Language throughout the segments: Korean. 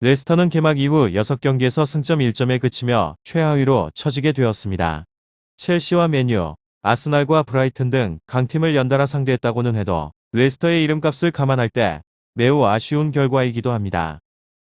레스터는 개막 이후 6경기에서 승점 1점에 그치며 최하위로 처지게 되었습니다. 첼시와 메뉴, 아스날과 브라이튼 등 강팀을 연달아 상대했다고는 해도 레스터의 이름값을 감안할 때 매우 아쉬운 결과이기도 합니다.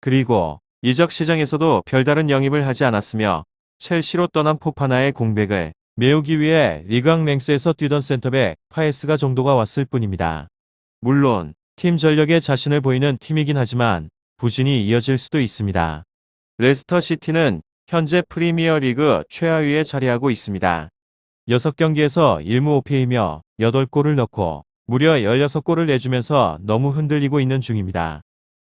그리고 이적 시장에서도 별다른 영입을 하지 않았으며 첼시로 떠난 포파나의 공백을 메우기 위해 리강 맹스에서 뛰던 센터백 파에스가 정도가 왔을 뿐입니다. 물론 팀 전력에 자신을 보이는 팀이긴 하지만 부진이 이어질 수도 있습니다. 레스터 시티는 현재 프리미어 리그 최하위에 자리하고 있습니다. 6경기에서 1무 5패이며 8골을 넣고 무려 16골을 내주면서 너무 흔들리고 있는 중입니다.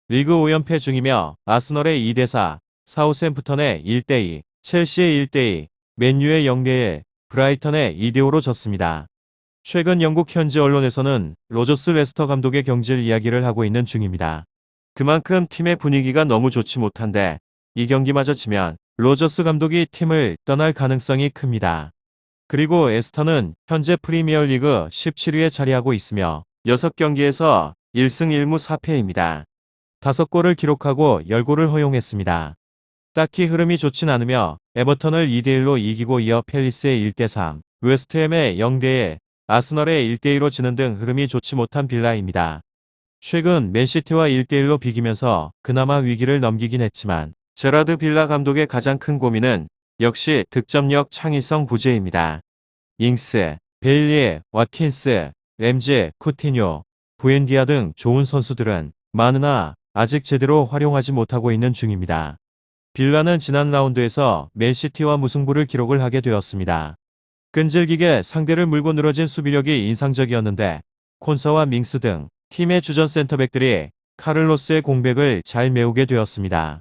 리그 5연패 중이며 아스널의 2대4, 사우샘프턴의 1대2, 첼시의 1대2, 맨유의 0대1, 브라이턴의 2대5로 졌습니다. 최근 영국 현지 언론에서는 로저스 레스터 감독의 경질 이야기를 하고 있는 중입니다. 그만큼 팀의 분위기가 너무 좋지 못한데 이 경기마저 지면 로저스 감독이 팀을 떠날 가능성이 큽니다. 그리고 에스턴은 현재 프리미어리그 17위에 자리하고 있으며 6경기에서 1승 1무 4패입니다. 5골을 기록하고 10골을 허용했습니다. 딱히 흐름이 좋진 않으며 에버턴을 2대1로 이기고 이어 펠리스의 1대3, 웨스트햄의 0대1, 아스널의 1대2로 지는 등 흐름이 좋지 못한 빌라입니다. 최근 맨시티와 1대1로 비기면서 그나마 위기를 넘기긴 했지만 제라드 빌라 감독의 가장 큰 고민은 역시 득점력 창의성 부재입니다. 잉스, 베일리, 와킨스, 램지, 쿠티뇨, 부엔디아 등 좋은 선수들은 많으나 아직 제대로 활용하지 못하고 있는 중입니다. 빌라는 지난 라운드에서 맨시티와 무승부를 기록을 하게 되었습니다. 끈질기게 상대를 물고 늘어진 수비력이 인상적이었는데 콘서와 밍스 등 팀의 주전 센터백들이 카를로스의 공백을 잘 메우게 되었습니다.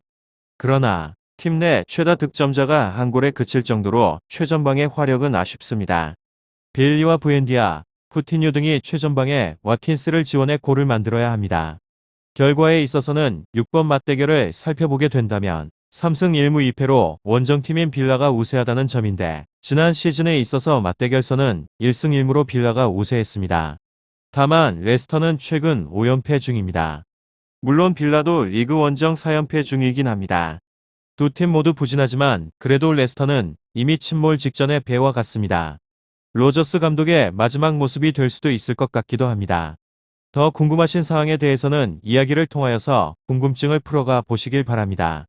그러나 팀 내 최다 득점자가 한 골에 그칠 정도로 최전방의 화력은 아쉽습니다. 베일리와 부엔디아, 푸티뉴 등이 최전방에 와킨스를 지원해 골을 만들어야 합니다. 결과에 있어서는 6번 맞대결을 살펴보게 된다면 3승 1무 2패로 원정팀인 빌라가 우세하다는 점인데 지난 시즌에 있어서 맞대결서는 1승 1무로 빌라가 우세했습니다. 다만 레스터는 최근 5연패 중입니다. 물론 빌라도 리그 원정 4연패 중이긴 합니다. 두 팀 모두 부진하지만 그래도 레스터는 이미 침몰 직전의 배와 같습니다. 로저스 감독의 마지막 모습이 될 수도 있을 것 같기도 합니다. 더 궁금하신 사항에 대해서는 이야기를 통하여서 궁금증을 풀어가 보시길 바랍니다.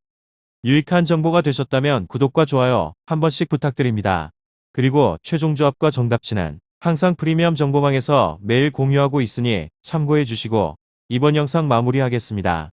유익한 정보가 되셨다면 구독과 좋아요 한 번씩 부탁드립니다. 그리고 최종 조합과 정답치는 항상 프리미엄 정보방에서 매일 공유하고 있으니 참고해 주시고 이번 영상 마무리하겠습니다.